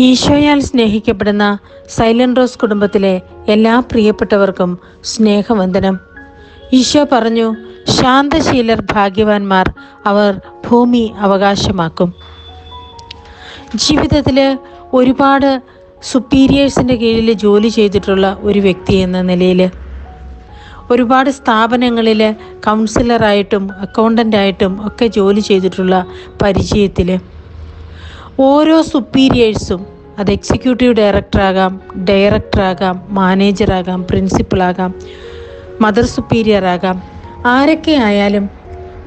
ഈശോയാൽ സ്നേഹിക്കപ്പെടുന്ന silent rose കുടുംബത്തിലെ എല്ലാ പ്രിയപ്പെട്ടവർക്കും സ്നേഹവന്ദനം. ഈശോ പറഞ്ഞു ശാന്തശീലർ ഭാഗ്യവാന്മാർ അവർ ഭൂമി അവകാശമാക്കും. ജീവിതത്തിൽ ഒരുപാട് സുപ്പീരിയേഴ്സിന്റെ കീഴിൽ ജോലി ചെയ്തിട്ടുള്ള ഒരു വ്യക്തി എന്ന നിലയിൽ ഒരുപാട് സ്ഥാപനങ്ങളിൽ കൗൺസിലറായിട്ടും അക്കൗണ്ടന്റായിട്ടും ഒക്കെ ജോലി ചെയ്തിട്ടുള്ള പരിചയത്തിൽ ഓരോ സുപ്പീരിയേഴ്സും അത് എക്സിക്യൂട്ടീവ് ഡയറക്ടറാകാം ഡയറക്ടറാകാം മാനേജറാകാം പ്രിൻസിപ്പളാകാം മദർ സുപ്പീരിയർ ആകാം ആരൊക്കെ ആയാലും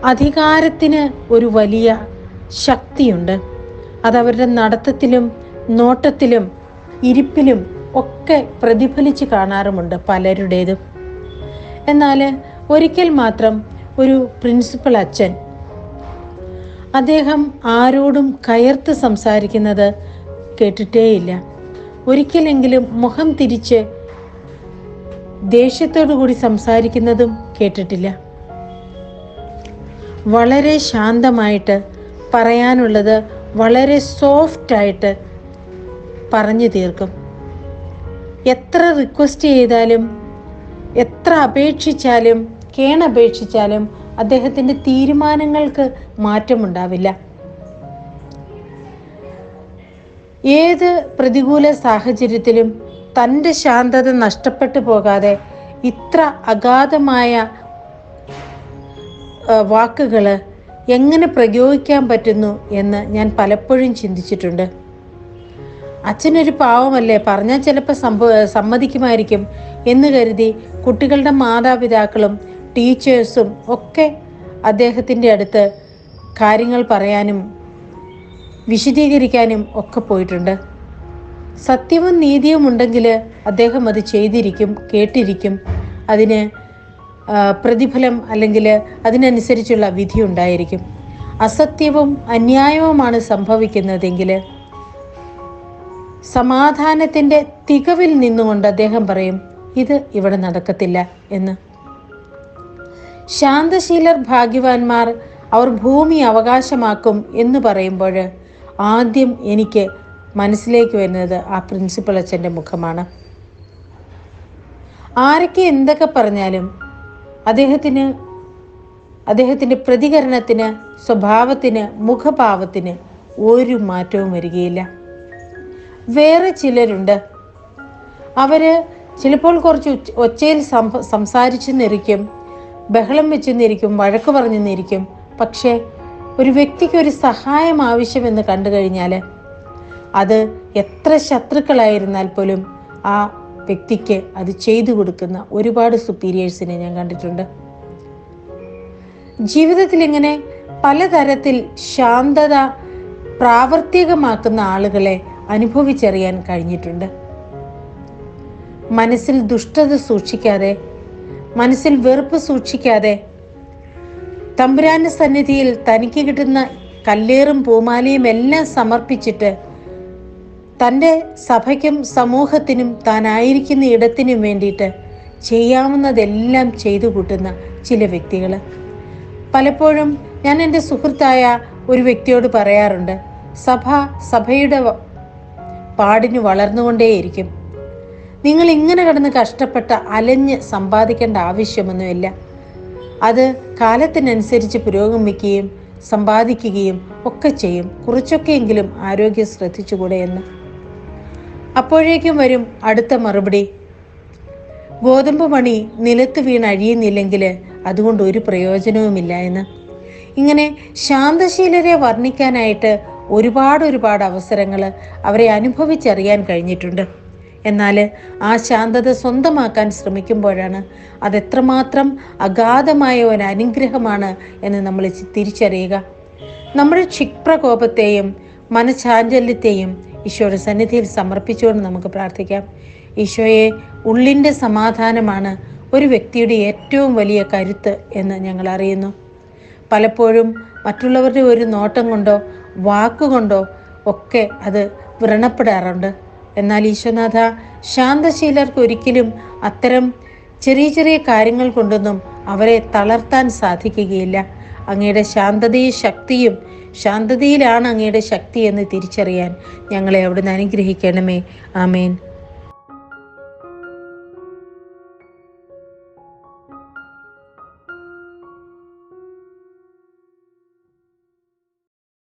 അധികാരത്തിന് ഒരു വലിയ ശക്തിയുണ്ട്. അതവരുടെ നടത്തത്തിലും നോട്ടത്തിലും ഇരിപ്പിലും ഒക്കെ പ്രതിഫലിച്ച് കാണാറുമുണ്ട് പലരുടേതും. എന്നാൽ ഒരിക്കൽ മാത്രം ഒരു പ്രിൻസിപ്പൽ അച്ഛൻ അദ്ദേഹം ആരോടും കയർത്ത് സംസാരിക്കുന്നത് കേട്ടിട്ടേയില്ല. ഒരിക്കലെങ്കിലും മുഖം തിരിച്ച് ദേഷ്യത്തോടു കൂടി സംസാരിക്കുന്നതും കേട്ടിട്ടില്ല. വളരെ ശാന്തമായിട്ട് പറയാനുള്ളത് വളരെ സോഫ്റ്റായിട്ട് പറഞ്ഞു തീർക്കും. എത്ര റിക്വസ്റ്റ് ചെയ്താലും എത്ര അപേക്ഷിച്ചാലും കേണപേക്ഷിച്ചാലും അദ്ദേഹത്തിന്റെ തീരുമാനങ്ങൾക്ക് മാറ്റമുണ്ടാവില്ല. ഏത് പ്രതികൂല സാഹചര്യത്തിലും തന്റെ ശാന്തത നഷ്ടപ്പെട്ടു പോകാതെ ഇത്ര അഗാധമായ വാക്കുകൾ എങ്ങനെ പ്രയോഗിക്കാൻ പറ്റുന്നു എന്ന് ഞാൻ പലപ്പോഴും ചിന്തിച്ചിട്ടുണ്ട്. അച്ഛനൊരു പാവമല്ലേ? പറഞ്ഞാൽ ചിലപ്പോൾ സംഭവ സമ്മതിക്കുമായിരിക്കും എന്ന് കരുതി കുട്ടികളുടെ മാതാപിതാക്കളും ടീച്ചേഴ്സും ഒക്കെ അദ്ദേഹത്തിന്റെ അടുത്ത് കാര്യങ്ങൾ പറയാനും വിശദീകരിക്കാനും ഒക്കെ പോയിട്ടുണ്ട്. സത്യവും നീതിയും ഉണ്ടെങ്കിൽ അദ്ദേഹം അത് ചെയ്തിരിക്കും കേട്ടിരിക്കും. അതിന് പ്രതിഫലം അല്ലെങ്കിൽ അതിനനുസരിച്ചുള്ള വിധി ഉണ്ടായിരിക്കും. അസത്യവും അന്യായവുമാണ് സംഭവിക്കുന്നതെങ്കിൽ സമാധാനത്തിന്റെ തികവിൽ നിന്നുകൊണ്ട് അദ്ദേഹം പറയും ഇത് ഇവിടെ നടക്കത്തില്ല എന്ന്. ശാന്തശീലർ ഭാഗ്യവാന്മാർ അവർ ഭൂമി അവകാശമാക്കും എന്ന് പറയുമ്പോൾ ആദ്യം എനിക്ക് മനസ്സിലേക്ക് വരുന്നത് ആ പ്രിൻസിപ്പൽ അച്ഛന്റെ മുഖമാണ്. ആരൊക്കെ എന്തൊക്കെ പറഞ്ഞാലും അദ്ദേഹത്തിന് അദ്ദേഹത്തിന്റെ പ്രതികരണത്തിന് സ്വഭാവത്തിന് മുഖഭാവത്തിന് ഒരു മാറ്റവും വരികയില്ല. വേറെ ചിലരുണ്ട്. അവർ ചിലപ്പോൾ കുറച്ച് ഒച്ചയിൽ സംസാരിച്ചു നിരിക്കും ബഹളം വെച്ചു നിന്നിരിക്കും വഴക്ക് പറഞ്ഞു നിന്നിരിക്കും. പക്ഷേ ഒരു വ്യക്തിക്ക് ഒരു സഹായം ആവശ്യമെന്ന് കണ്ടു കഴിഞ്ഞാൽ അത് എത്ര ശത്രുക്കളായിരുന്നാൽ പോലും ആ വ്യക്തിക്ക് അത് ചെയ്തു കൊടുക്കുന്ന ഒരുപാട് സുപ്പീരിയേഴ്സിനെ ഞാൻ കണ്ടിട്ടുണ്ട്. ജീവിതത്തിൽ ഇങ്ങനെ പലതരത്തിൽ ശാന്തത പ്രാവർത്തികമാക്കുന്ന ആളുകളെ അനുഭവിച്ചറിയാൻ കഴിഞ്ഞിട്ടുണ്ട്. മനസ്സിൽ ദുഷ്ടത സൂക്ഷിക്കാതെ മനസ്സിൽ വെറുപ്പ് സൂക്ഷിക്കാതെ. തമ്പുരാന്റെ സന്നിധിയിൽ തനിക്ക് കിട്ടുന്ന കല്ലേറും പൂമാലയും എല്ലാം സമർപ്പിച്ചിട്ട് തന്റെ സഭയ്ക്കും സമൂഹത്തിനും താനായിരിക്കുന്ന ഇടത്തിനും വേണ്ടിയിട്ട് ചെയ്യാവുന്നതെല്ലാം ചെയ്തു കൂട്ടുന്ന ചില വ്യക്തികൾ പലപ്പോഴും ഞാൻ എന്റെ സുഹൃത്തായ ഒരു വ്യക്തിയോട് പറയാറുണ്ട് സഭ സഭയുടെ പാടിന് വളർന്നുകൊണ്ടേയിരിക്കും. നിങ്ങൾ ഇങ്ങനെ കിടന്ന് കഷ്ടപ്പെട്ട അലഞ്ഞ് സമ്പാദിക്കേണ്ട ആവശ്യമൊന്നുമില്ല. അത് കാലത്തിനനുസരിച്ച് പുരോഗമിക്കുകയും സമ്പാദിക്കുകയും ഒക്കെ ചെയ്യും. കുറച്ചൊക്കെയെങ്കിലും ആരോഗ്യം ശ്രദ്ധിച്ചുകൂടെ എന്ന്. അപ്പോഴേക്കും വരും അടുത്ത മറുപടി. ഗോതമ്പ് മണി നിലത്ത് വീണ് അഴിയുന്നില്ലെങ്കിൽ അതുകൊണ്ട് ഒരു പ്രയോജനവുമില്ല എന്ന്. ഇങ്ങനെ ശാന്തശീലരെ വർണിക്കാനായിട്ട് ഒരുപാട് ഒരുപാട് അവസരങ്ങൾ അവരെ അനുഭവിച്ചറിയാൻ കഴിഞ്ഞിട്ടുണ്ട്. എന്നാൽ ആ ശാന്തത സ്വന്തമാക്കാൻ ശ്രമിക്കുമ്പോഴാണ് അതെത്രമാത്രം അഗാധമായ ഒരു അനുഗ്രഹമാണ് എന്ന് നമ്മൾ തിരിച്ചറിയുക. നമ്മുടെ ക്ഷിപ്രകോപത്തെയും മനഃശാഞ്ചല്യത്തെയും ഈശോയുടെ സന്നിധിയിൽ സമർപ്പിച്ചുകൊണ്ട് നമുക്ക് പ്രാർത്ഥിക്കാം. ഈശോയെ ഉള്ളിന്റെ സമാധാനമാണ് ഒരു വ്യക്തിയുടെ ഏറ്റവും വലിയ കരുത്ത് എന്ന് ഞങ്ങൾ അറിയുന്നു. പലപ്പോഴും മറ്റുള്ളവരുടെ ഒരു നോട്ടം കൊണ്ടോ വാക്കുകൊണ്ടോ ഒക്കെ അത് വ്രണപ്പെടാറുണ്ട്. എന്നാൽ ഈശ്വനാഥ ശാന്തശീലർക്ക് ഒരിക്കലും അത്തരം ചെറിയ ചെറിയ കാര്യങ്ങൾ കൊണ്ടൊന്നും അവരെ തളർത്താൻ സാധിക്കുകയില്ല. അങ്ങയുടെ ശാന്തതയും ശക്തിയും ശാന്തതയിലാണ് അങ്ങയുടെ ശക്തി എന്ന് തിരിച്ചറിയാൻ ഞങ്ങളെ അവിടുന്ന് അനുഗ്രഹിക്കണമേ. ആമേൻ.